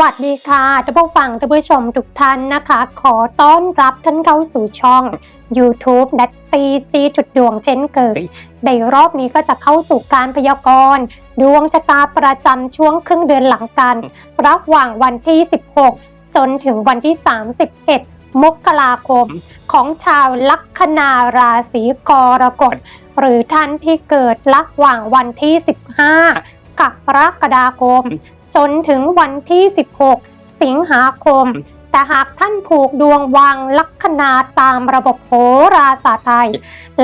วัสดีค่ะท่านผู้ฟังท่านผู้ชมทุกท่านนะคะ ขอต้อนรับท่านเข้าสู่ช่อง YouTube นัตตีจีจุดดวงเช่นเคยในรอบนี้ก็จะเข้าสู่การพยากรณ์ ดวงชะตาประจำช่วงครึ่งเดือนหลังกัน ระหว่างวันที่ 16 จนถึงวันที่ 31 มกราคม ของชาวลัคนาราศีกรกฎ หรือท่านที่เกิดระหว่างวันที่ 15กรกฎาคม จนถึงวันที่ 16 สิงหาคม แต่หากท่านผูกดวงวางลัคนาตามระบบโหราศาสตร์ไทย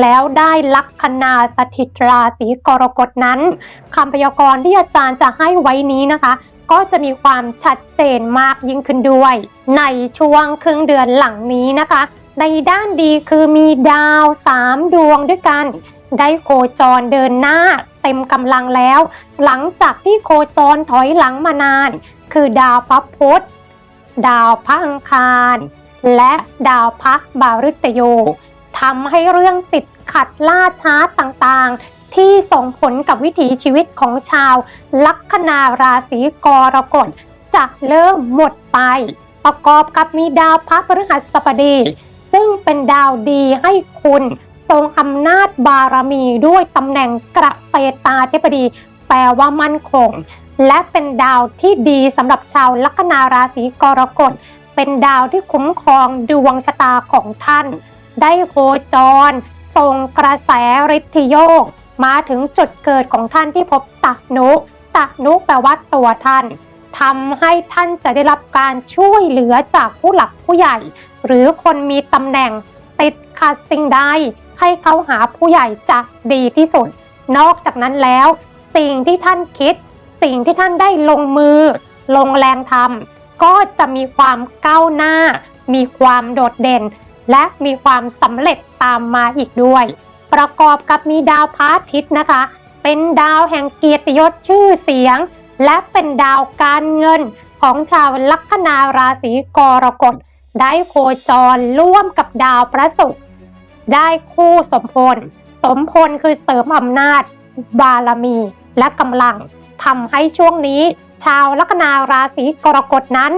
แล้วได้ลัคนาสถิตราศีกรกฎนั้นคำพยากรณ์ที่อาจารย์จะให้ไว้นี้นะคะก็จะมีความชัดเจนมากยิ่งขึ้นด้วย ในช่วงครึ่งเดือนหลังนี้นะคะ ในด้านดีคือมีดาว 3 ดวงด้วยกัน ได้โคจรเดินหน้า เต็มกำลังแล้ว หลังจากที่โคจรถอยหลังมานาน คือดาวพระพุธดาวพระอังคาร และดาวพระบาฤตโยทำให้เรื่องติดขัดล่าช้าต่างๆ ที่ส่งผลกับวิถีชีวิตของชาว ลัคนาราศีกรกฎจะเริ่มหมดไป ประกอบกับมีดาวพระพฤหัสบดี ซึ่งเป็นดาวดีให้คุณ ทรงอำนาจบารมีด้วยตำแหน่งกระเตตาธิบดี แปลว่ามั่นคง และเป็นดาวที่ดีสำหรับชาวลัคนาราศีกรกฎ เป็นดาวที่คุ้มครองดวงชะตาของท่าน ได้โคจรส่งกระแสฤทธิโยก มาถึงจุดเกิดของท่านที่พบตักนุตักนุแปลว่าตัวท่านทำให้ท่านจะได้รับการช่วยเหลือจากผู้หลักผู้ใหญ่ หรือคนมีตำแหน่ง ติดขัดสิ่งใดให้เขาหาผู้ใหญ่จะดีที่สุด นอกจากนั้นแล้ว สิ่งที่ท่านคิด สิ่งที่ท่านได้ลงมือ ลงแรงทำก็จะมีความก้าวหน้า มีความโดดเด่น และมีความสำเร็จตามมาอีกด้วย ประกอบกับมีดาวพระอาทิตย์นะคะ เป็นดาวแห่งเกียรติยศชื่อเสียง และเป็นดาวการเงินของชาวลัคนาราศีกรกฎ ได้โคจรร่วมกับดาวพระศุกร์ได้คู่สมพล สมพลคือเสริมอำนาจ บารมีและกำลังทำให้ช่วงนี้ ชาวลัคนาราศีกรกฎนั้น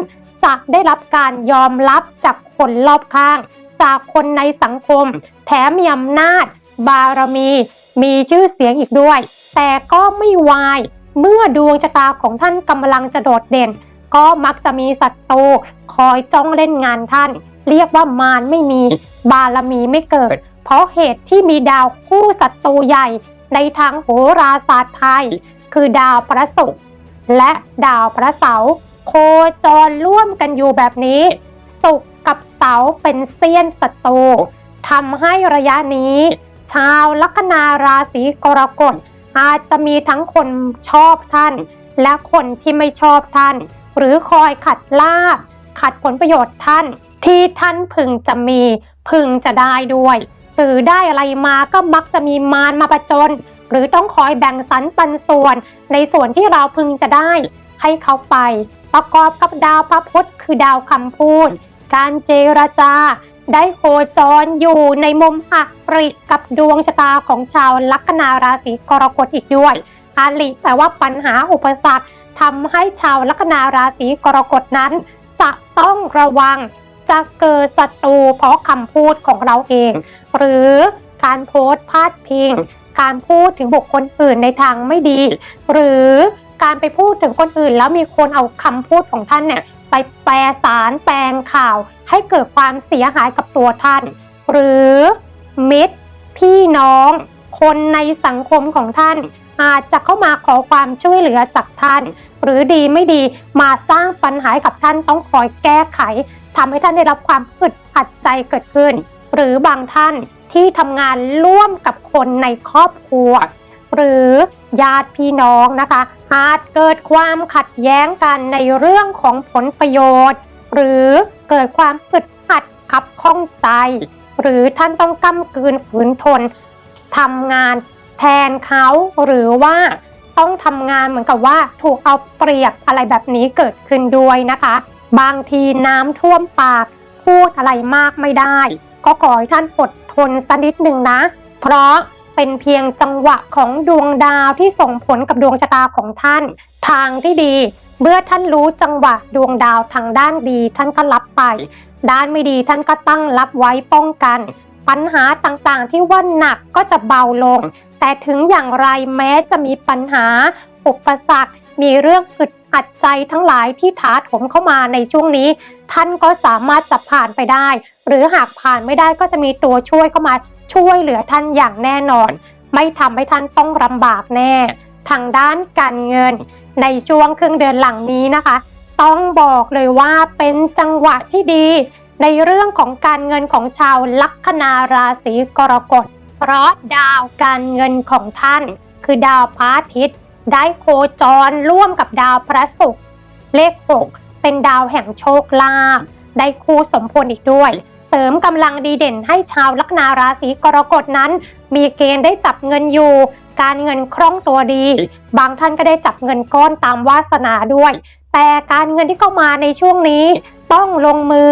จะได้รับการยอมรับจากคนรอบข้าง จากคนในสังคม แถมมีอำนาจ บารมี มีชื่อเสียงอีกด้วย แต่ก็ไม่วาย เมื่อดวงชะตาของท่านกำลังจะโดดเด่น ก็มักจะมีศัตรูคอยจ้องเล่นงานท่าน เรียกว่ามารไม่มีบารมีไม่เกิด เพราะเหตุที่มีดาวคู่ศัตรูใหญ่ในทางโหราศาสตร์ไทย คือดาวพระศุกร์และดาวพระเสาร์โคจรร่วมกันอยู่แบบนี้ ศุกร์กับเสาร์เป็นเสี้ยนศัตรูทำให้ระยะนี้ ชาวลัคนาราศีกรกฎอาจจะมีทั้งคนชอบท่าน และคนที่ไม่ชอบท่าน หรือคอยขัดลาบ ขัดผลประโยชน์ท่าน ที่ท่านพึงจะมีพึงจะได้ด้วยหรือได้อะไรมาก็มักจะมีมารมาประจน หรือต้องคอยแบ่งสรรปันส่วน ในส่วนที่เราพึงจะได้ ให้เขาไป ประกอบกับดาวพระพุธคือดาวคำพูด การเจรจา ได้โคจรอยู่ในมุมอัปริกับดวงชะตาของชาวลัคนาราศีกรกฎอีกด้วยอาลิแปลว่าปัญหาอุปสรรค ทำให้ชาวลัคนาราศีกรกฎนั้น จะต้องระวังจะเกิดศัตรูเพราะคำพูดของเราเอง หรือการโพสต์พาดพิง การพูดถึงบุคคลอื่นในทางไม่ดี หรือการไปพูดถึงคนอื่น แล้วมีคนเอาคำพูดของท่านเนี่ยไปแปลสารแปลงข่าว ให้เกิดความเสียหายกับตัวท่าน หรือมิตร พี่น้อง คนในสังคมของท่าน อาจจะเข้ามาขอความช่วยเหลือจากท่าน หรือดีไม่ดีมาสร้างปัญหาให้กับท่านต้องคอยแก้ไขทำให้ท่านได้รับความอึดอัดใจเกิดขึ้น หรือบางท่านที่ทำงานร่วมกับคนในครอบครัว หรือญาติพี่น้องนะคะ อาจเกิดความขัดแย้งกันในเรื่องของผลประโยชน์ หรือเกิดความอึดอัดขับข้องใจ หรือท่านต้องก้ำกืนฝืนทนทำงาน แทนเขาหรือว่าต้องทำงานเหมือนกับว่าถูกเอาเปรียบอะไรแบบนี้เกิดขึ้นด้วยนะคะ บางทีน้ำท่วมปากพูดอะไรมากไม่ได้ ก็ขอให้ท่านอดทนสักนิดหนึ่งนะ เพราะเป็นเพียงจังหวะของดวงดาวที่ส่งผลกับดวงชะตาของท่าน ทางที่ดี เมื่อท่านรู้จังหวะดวงดาวทางด้านดี ท่านก็รับไป ด้านไม่ดีท่านก็ตั้งรับไว้ป้องกัน ปัญหาต่างๆที่ว่าหนักก็จะเบาลง แต่ถึงอย่างไรแม้จะมีปัญหา อุปสรรค มีเรื่องอึดอัดใจทั้งหลายที่ถาโถมเข้ามาในช่วงนี้ ท่านก็สามารถจะผ่านไปได้ หรือหากผ่านไม่ได้ก็จะมีตัวช่วยเข้ามาช่วยเหลือท่านอย่างแน่นอน ไม่ทำให้ท่านต้องลำบากแน่ ทางด้านการเงิน ในช่วงครึ่งเดือนหลังนี้นะคะ ต้องบอกเลยว่าเป็นจังหวะที่ดี ในเรื่องของการเงินของชาวลัคนาราศีกรกฎ เพราะดาวการเงินของท่าน คือดาวพระอาทิตย์ ได้โคจรร่วมกับดาวพระศุกร์เลข 6 เป็นดาวแห่งโชคลาภได้คู่สมพลอีกด้วย เสริมกำลังดีเด่นให้ชาวลัคนาราศีกรกฎนั้น มีเกณฑ์ได้จับเงินอยู่ การเงินคล่องตัวดี บางท่านก็ได้จับเงินก้อนตามวาสนาด้วย แต่การเงินที่เข้ามาในช่วงนี้ ต้องลงมือ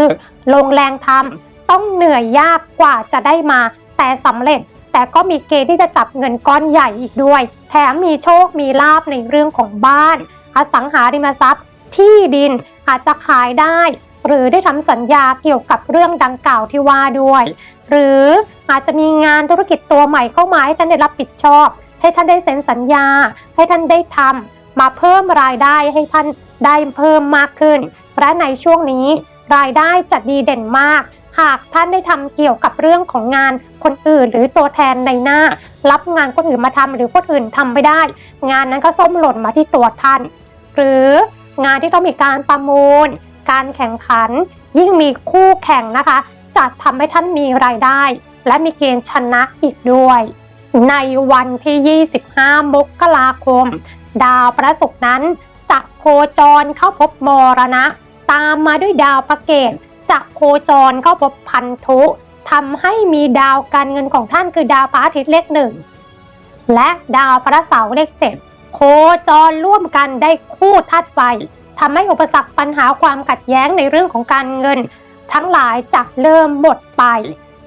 ลงแรงทำต้องเหนื่อยยากกว่าจะได้มาแต่สำเร็จ แต่ก็มีเกณฑ์ที่จะจับเงินก้อนใหญ่อีกด้วย แถมมีโชคมีลาบในเรื่องของบ้าน อสังหาริมทรัพย์ ที่ดินอาจจะขายได้ หรือได้ทำสัญญาเกี่ยวกับเรื่องดังกล่าวที่ว่าด้วย หรืออาจจะมีงานธุรกิจตัวใหม่เข้ามาให้ท่านได้รับผิดชอบ ให้ท่านได้เซ็นสัญญา ให้ท่านได้ทำมาเพิ่มรายได้ให้ท่านได้เพิ่มมากขึ้นและในช่วงนี้รายได้จะดีเด่นมาก หากท่านได้ทำเกี่ยวกับเรื่องของงานคนอื่น หรือตัวแทนในหน้า รับงานคนอื่นมาทำหรือคนอื่นทำไม่ได้ งานนั้นก็ส้มหล่นมาที่ตัวท่าน หรืองานที่ต้องมีการประมูล การแข่งขัน ยิ่งมีคู่แข่งนะคะ จะทำให้ท่านมีรายได้ และมีเกณฑ์ชนะอีกด้วย ในวันที่ 25 มกราคม ดาวพระศุกร์นั้นจะโคจรเข้าพบมรณะ ตามมาด้วยดาวพระเกต จะโคจรเข้าพบพันธุทำให้มีดาวการเงินของท่านคือดาวพระอาทิตย์เลขหนึ่งและดาวพระเสาร์เลขเจ็ดโคจรร่วมกันได้คู่ธาตุไฟทำให้อุปสรรคปัญหาความขัดแย้งในเรื่องของการเงิน ทั้งหลายจะเริ่มหมดไป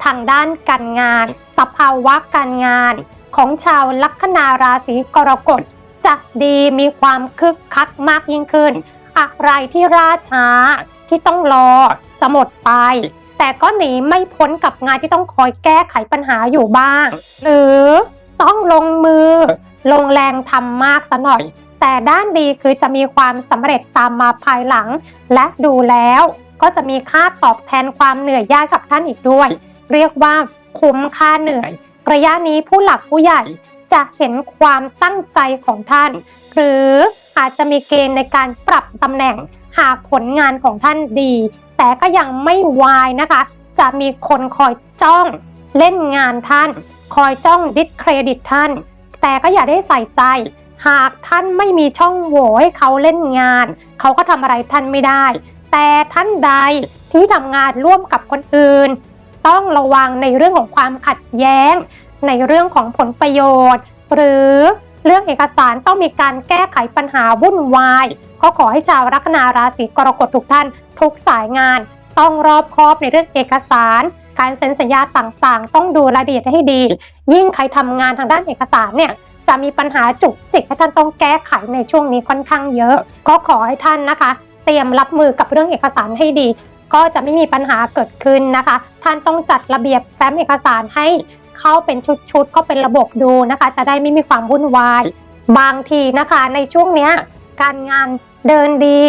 ทางด้านการงาน สภาวะการงาน ของชาวลัคนาราศีกรกฎจะดีมีความคึกคักมากยิ่งขึ้น อะไรที่ราช้า ที่ต้องรอจะหมดไป แต่ก็หนีไม่พ้นกับงานที่ต้องคอยแก้ไขปัญหาอยู่บ้าง หรือต้องลงมือ ลงแรงทำมากซะหน่อย แต่ด้านดีคือจะมีความสำเร็จตามมาภายหลัง และดูแล้วก็จะมีค่าตอบแทนความเหนื่อยยากกับท่านอีกด้วย เรียกว่าคุ้มค่าเหนื่อย ระยะนี้ผู้หลักผู้ใหญ่จะเห็นความตั้งใจของท่าน หรืออาจจะมีเกณฑ์ในการปรับตำแหน่ง หากผลงานของท่านดี แต่ก็ยังไม่วายนะคะ จะมีคนคอยจ้องเล่นงานท่าน คอยจ้องดิสเครดิตท่าน แต่ก็อย่าได้ใส่ใจ หากท่านไม่มีช่องโหว่ให้เขาเล่นงาน เขาก็ทำอะไรท่านไม่ได้ แต่ท่านใดที่ทำงานร่วมกับคนอื่น ต้องระวังในเรื่องของความขัดแย้ง ในเรื่องของผลประโยชน์ หรือเรื่องเอกสารต้องมีการแก้ไขปัญหาวุ่นวาย ก็ขอให้ชาวลัคนาราศีกรกฎทุกท่าน ทุกสายงาน ต้องรอบคอบในเรื่องเอกสาร การเซ็นสัญญาต่างๆ ต้องดูรายละเอียดให้ดี ยิ่งใครทำงานทางด้านเอกสารเนี่ยจะมีปัญหาจุกจิกให้ท่านต้องแก้ไขในช่วงนี้ค่อนข้างเยอะ ก็ขอให้ท่านนะคะ เตรียมรับมือกับเรื่องเอกสารให้ดี ก็จะไม่มีปัญหาเกิดขึ้นนะคะ ท่านต้องจัดระเบียบแฟ้มเอกสารให้เข้าเป็นชุดๆก็เป็นระบบดูนะคะ จะได้ไม่มีความวุ่นวาย บางทีนะคะในช่วงเนี้ยการงาน เดินดี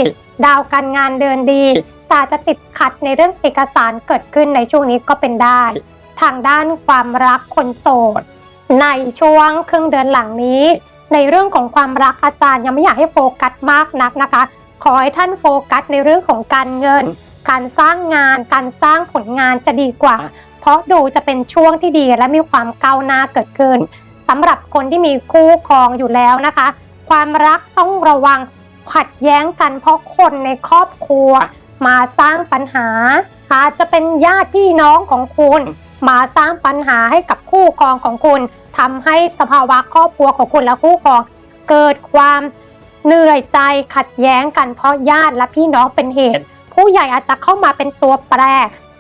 ดาวการงานเดินดีแต่จะติดขัดในเรื่องเอกสารเกิดขึ้นในช่วงนี้ก็เป็นได้ ทางด้านความรักคนโสด ในช่วงครึ่งเดือนหลังนี้ ในเรื่องของความรักอาจารย์ยังไม่อยากให้โฟกัสมากนักนะคะ ขอให้ท่านโฟกัสในเรื่องของการเงิน การสร้างงาน การสร้างผลงานจะดีกว่า เพราะดูจะเป็นช่วงที่ดีและมีความก้าวหน้าเกิดขึ้นสำหรับคนที่มีคู่ครองอยู่แล้วนะคะ ความรักต้องระวัง ขัดแย้งกันเพราะคนในครอบครัว มาสร้างปัญหา อาจจะเป็นญาติพี่น้องของคุณ มาสร้างปัญหาให้กับคู่ครองของคุณทำให้สภาวะครอบครัวของคุณและคู่ครอง เกิดความเหนื่อยใจขัดแย้งกันเพราะญาติและพี่น้องเป็นเหตุ ผู้ใหญ่อาจจะเข้ามาเป็นตัวแปร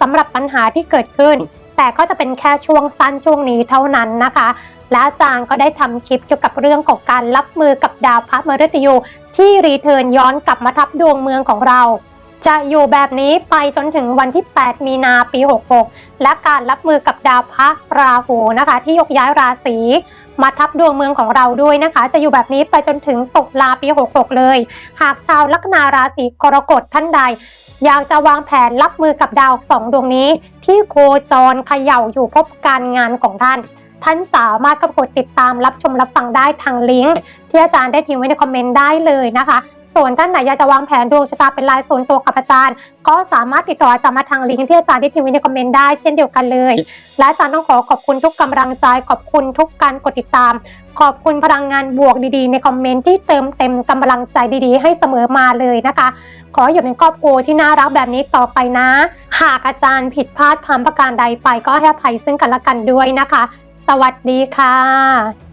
สำหรับปัญหาที่เกิดขึ้น แต่ก็จะเป็นแค่ช่วงสั้นช่วงนี้เท่านั้นนะคะ และอาจารย์ก็ได้ทำคลิปเกี่ยวกับเรื่องของการรับมือกับดาวพระมฤตยูที่รีเทิร์นย้อนกลับมาทับดวงเมืองของเราจะอยู่แบบนี้ไปจนถึงวันที่ 8 มีนาปี 66 และการรับมือกับดาวพระราหูนะคะ ที่ยกย้ายราศีมาทับดวงเมืองของเราด้วยนะคะ จะอยู่แบบนี้ไปจนถึงตุลาปี 66 เลย หากชาวลัคนาราศีกรกฎท่านใด อยากจะวางแผนรับมือกับดาวสองดวงนี้ ที่โคจรเขย่าอยู่พบการงานของท่าน ท่านสามารถกกดติดตามรับชมรับฟังได้ทางลิงก์ที่อาจารย์ได้ทิ้งไว้ในคอมเมนต์ได้เลยนะคะส่วนท่านไหนอยากจะวางแผนดวงชะตาเป็นรายส่วนตัวกับอาจารย์ ก็สามารถติดต่ออาจารย์มาทางลิงก์ที่อาจารย์ได้ทิ้งไว้ในคอมเมนต์ได้เช่นเดียวกันเลย และอาจารย์ต้องขอขอบคุณทุกกำลังใจ ขอบคุณทุกการกดติดตาม ขอบคุณพลังงานบวกดีๆ ในคอมเมนต์ที่เติมเต็มกำลังใจดีๆ ให้เสมอมาเลยนะคะ ขออยู่เป็นครอบครัวที่น่ารักแบบนี้ต่อไปนะ หากอาจารย์ผิดพลาดทำประการใดไปก็ให้อภัยซึ่งกันและกันด้วยนะคะ สวัสดีค่ะ